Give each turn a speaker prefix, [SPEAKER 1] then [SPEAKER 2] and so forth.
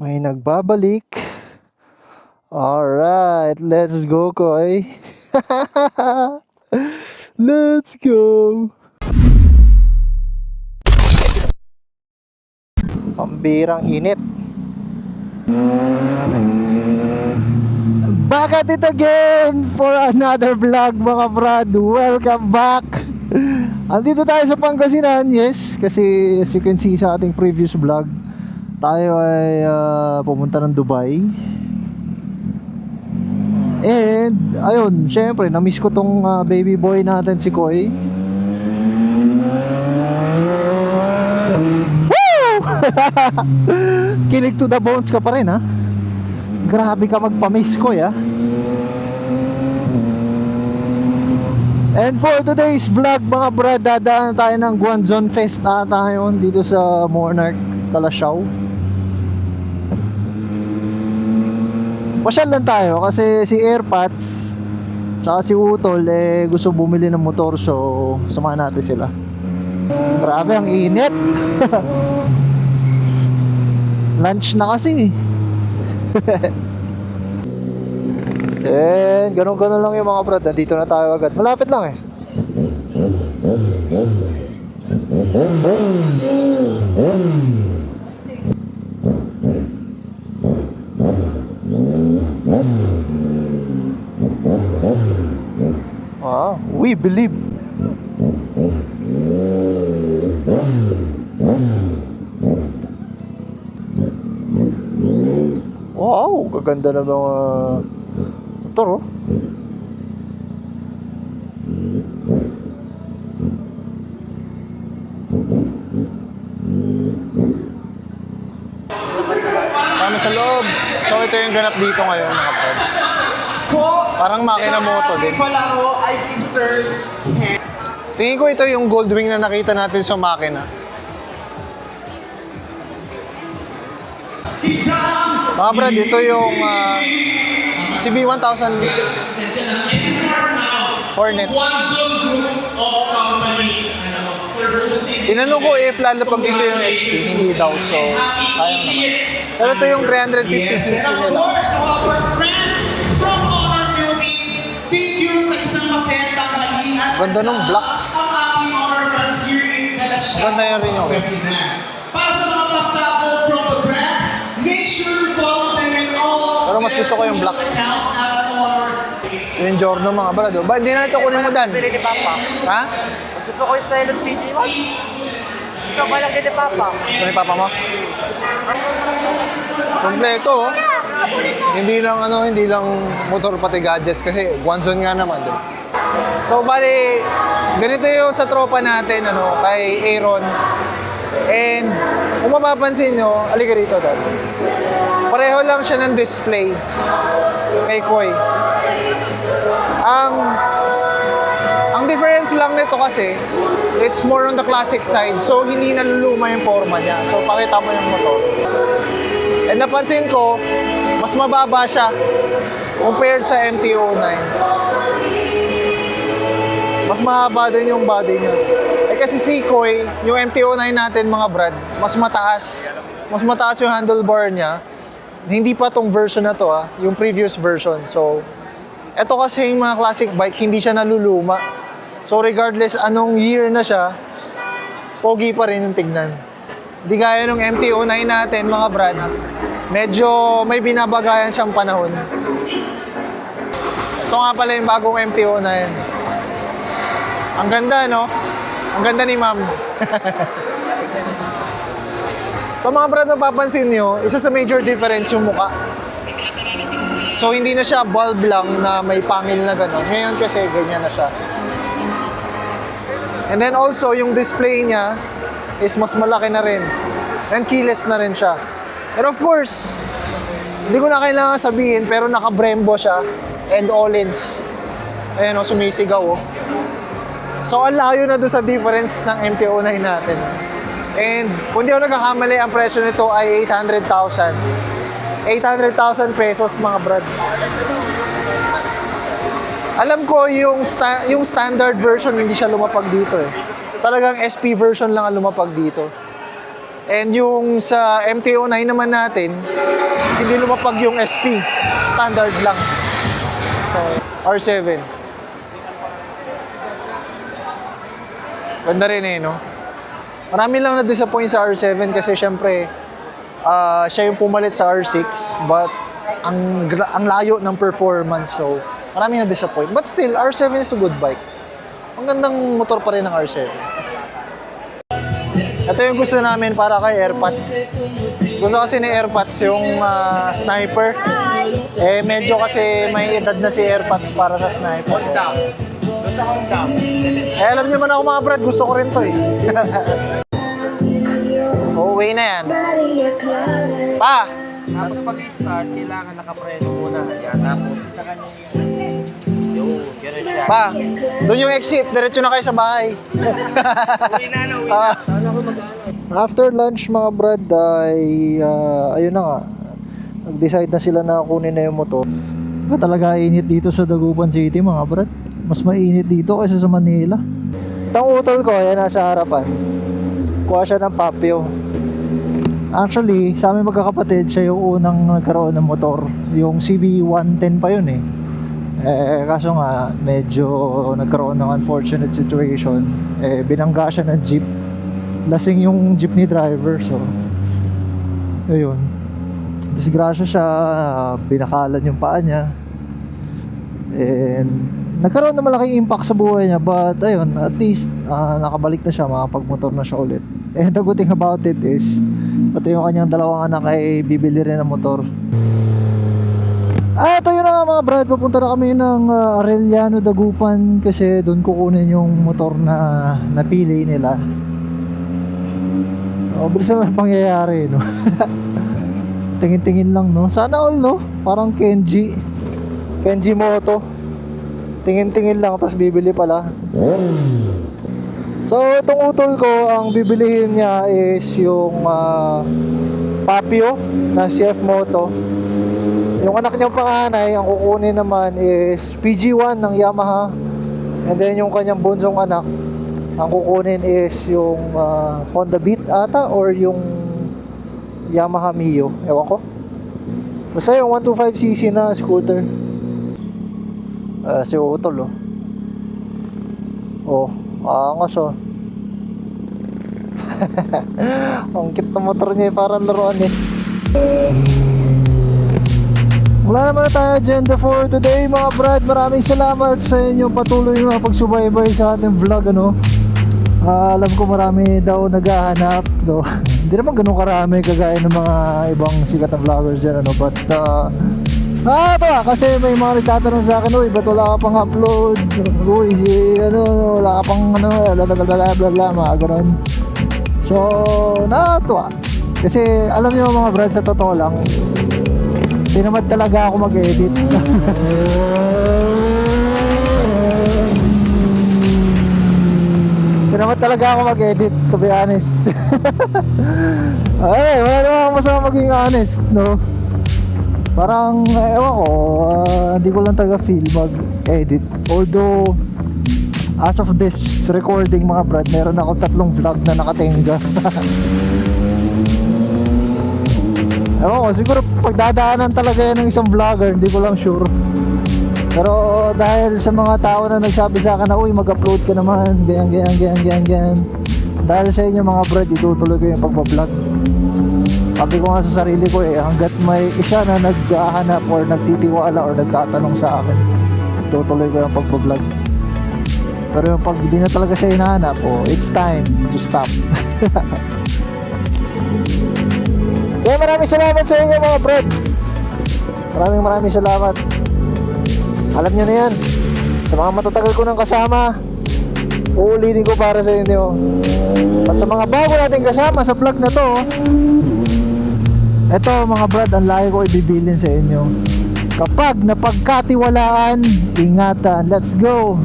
[SPEAKER 1] May nagbabalik. Alright, let's go, Koy. let's go. Pambirang init. Back at it again for another vlog mga brad. Welcome back. Andito tayo sa Pangasinan, yes. Kasi as you can see sa ating previous vlog, tayo ay ah, pumunta ng Dubai. And, ayun, syempre, na-miss ko tong ah, baby boy natin si Koy. Kilig to the bones ka pa rin, ha? Grabe ka magpa-miss ko, ya. And for today's vlog, mga brad, dadaan tayo ng Guanzon Fest ata ngayon dito sa Monarch, Calasiao. Pasyal lang tayo kasi si Airpods tsaka si Utol eh gusto bumili ng motor so samahan natin sila. Grabe ang init. Lunch na kasi. And ganun-ganun lang yung mga brad. Nandito na tayo agad. Malapit lang eh. Wow, we believe. Wow, gaganda ng mga motor oh. Kami sa loob. So ito yung ganap dito ngayon mga pod. Parang makina moto din.
[SPEAKER 2] Palaro ay si Sir
[SPEAKER 1] Tingin ko ito yung gold wing na nakita natin sa makina. Mga brad, ito yung uh, CB1000 Hornet. Tinanong ko if lalapag dito yung SP, hindi daw. So, sayang naman. Pero ito yung 350cc
[SPEAKER 2] Of
[SPEAKER 1] nila.
[SPEAKER 2] course, to our friends from Honor Philippines, thank you sa isang masayang tanghalian.
[SPEAKER 1] Ganda nung black.
[SPEAKER 2] Ang ating Honor fans here in Calasiao.
[SPEAKER 1] Ganda yan rin yun.
[SPEAKER 2] Pangasinan. Para sa mga pasabog from the brand, make sure to follow them in all of
[SPEAKER 1] Pero mas gusto ko yung black. Yung Giorno mga brad. oh. Ba, hindi na ito kunin mo dan.
[SPEAKER 3] Bili ni Papa.
[SPEAKER 1] Ha?
[SPEAKER 3] Gusto ko yung style ng PG mo. Gusto ko lang ni Papa.
[SPEAKER 1] Gusto ni papa mo? Kompleto oh. Hindi lang ano, hindi lang motor pati gadgets kasi Guanzon nga naman doon. So bali, ganito yung sa tropa natin ano, kay Aaron. And kung mapapansin nyo, alika rito dad. Pareho lang siya ng display kay Koy. Ang ang difference lang nito kasi, it's more on the classic side. So, hindi naluluma yung forma niya. So, pakita mo yung motor. And napansin ko, mas mababa siya compared sa MT-09. Mas mahaba din yung body niya. Eh kasi si Koy, yung MT-09 natin mga brad, mas mataas. Mas mataas yung handlebar niya. Hindi pa tong version na to ah, yung previous version. So, eto kasi yung mga classic bike, hindi siya naluluma. So regardless anong year na siya, pogi pa rin yung tignan. Di gaya nung MT-09 natin mga brad, medyo may binabagayan siyang panahon. Ito nga pala yung bagong MT-09. Ang ganda, no? Ang ganda ni ma'am. so mga brad, mapapansin nyo, isa sa major difference yung muka. So hindi na siya bulb lang na may pangil na gano'n. Ngayon kasi ganyan na siya. And then also, yung display niya is mas malaki na rin. And keyless na rin siya. And of course, hindi ko na kailangan sabihin, pero naka-Brembo siya and all-ins. Ayan o, sumisigaw o. So, ang layo na doon sa difference ng MT-09 natin. And kung di ako nagkakamali, ang presyo nito ay 800,000. 800,000 pesos mga brad. Alam ko yung sta- yung standard version hindi siya lumapag dito eh. Talagang SP version lang ang lumapag dito.
[SPEAKER 4] And yung sa MT-09 naman natin, hindi lumapag yung SP. Standard lang. So, R7. Ganda rin eh, no? Marami lang na-disappoint sa R7 kasi syempre, ah, siya yung pumalit sa R6 but ang ang layo ng performance so marami na-disappoint. But still, R7 is a good bike. Ang gandang motor pa rin ng R7. Ito yung gusto namin para kay AirPods. Gusto kasi ni AirPods yung ah, sniper. Eh, medyo kasi may edad na si AirPods para sa sniper. Eh, alam niyo man ako mga brad, gusto ko rin to eh. Uuwi na yan. Pa!
[SPEAKER 3] Tapos pag-start, kailangan nakapreno muna. Yan, tapos sa kanya yung... Yun, ganun siya.
[SPEAKER 4] Pa! Doon yung exit, diretso na kayo sa bahay.
[SPEAKER 3] Uwi na, no, uwi
[SPEAKER 4] Ah.
[SPEAKER 3] na.
[SPEAKER 4] After lunch mga brad ay ah, ayun na nga. Nag-decide na sila na kunin na yung motor. Ba talaga init dito sa Dagupan City mga brad? Mas mainit dito kaysa sa Manila. Itong utol ko, yan nasa harapan. Kuha siya ng papio. Actually, sa amin magkakapatid, siya yung unang nagkaroon ng motor. Yung CB110 pa yun eh. Eh, kaso nga, medyo nagkaroon ng unfortunate situation. Eh, binangga siya ng jeep. Lasing yung jeepney driver so ayun. Disgrasya siya binakalan yung paa niya. And nagkaroon ng malaking impact sa buhay niya but ayun at least ah, nakabalik na siya makapagmotor na siya ulit. And the good thing about it is pati yung kanyang dalawang anak ay bibili rin ng motor Ah, ito yun na nga mga brad. Papunta na kami ng ah, Arellano, Dagupan kasi doon kukunin yung motor na napili nila. Oh, bilis naman ang pangyayari, no? Tingin-tingin lang, no? Sana all, no? Parang Kenji. Kenji Moto. Tingin-tingin lang, tapos bibili pala. So, itong utol ko, ang bibilihin niya is yung ah, Papio na CF Moto. Yung anak niyang panganay, ang kukunin naman is PG1 ng Yamaha. And then yung kanyang bunsong anak, ang kukunin is yung ah, Honda Beat ata or yung Yamaha Mio. Ewan ko. Basta yung 125cc na scooter. Ah, si Utol oh. Oh, angas oh. ang cute na motor niya eh, parang laruan eh. Wala naman na tayo agenda for today mga brad. Maraming salamat sa inyo patuloy na pagsubaybay sa ating vlog ano. Ah, alam ko marami daw naghahanap no. Hindi naman ganun karami kagaya ng mga ibang sikat na vloggers dyan ano. But ah, Ah, ito ah, kasi may mga nagtatanong sa akin, uy, ba't wala ka pang upload? Uy, si, ano, wala ka pang, ano, bla bla bla bla bla bla, mga ganun. So, nakatuwa. Kasi, alam niyo mga brad, sa totoo lang, tinamad talaga ako mag-edit. tinamad talaga ako mag-edit, to be honest. Ay, wala naman masama maging honest, no? Parang, ewan ko, ah, hindi ko lang taga-feel mag-edit. Although, as of this recording mga brad, meron ako tatlong vlog na nakatenga. Ko, siguro pagdadaanan talaga yan ng isang vlogger, hindi ko lang sure. Pero dahil sa mga tao na nagsabi sa akin na, uy, mag-upload ka naman, ganyan, ganyan, ganyan, ganyan, ganyan. Dahil sa inyo mga brad, itutuloy ko yung pagbablog. Sabi ko nga sa sarili ko eh, hanggat may isa na naghahanap or nagtitiwala or nagtatanong sa akin, tutuloy ko yung pagbablog. Pero yung pag hindi na talaga siya hinahanap, oh, it's time to stop. Kaya maraming salamat sa inyo mga brad. Maraming maraming salamat. Alam nyo na yan. Sa mga matatagal ko ng kasama, uulitin ko para sa inyo. At sa mga bago nating kasama sa vlog na to, ito mga brad, ang lagi ko ibibilin sa inyo. Kapag napagkatiwalaan, ingatan. Let's go!